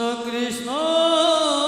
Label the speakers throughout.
Speaker 1: Krishna Krishna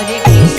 Speaker 2: Hare you.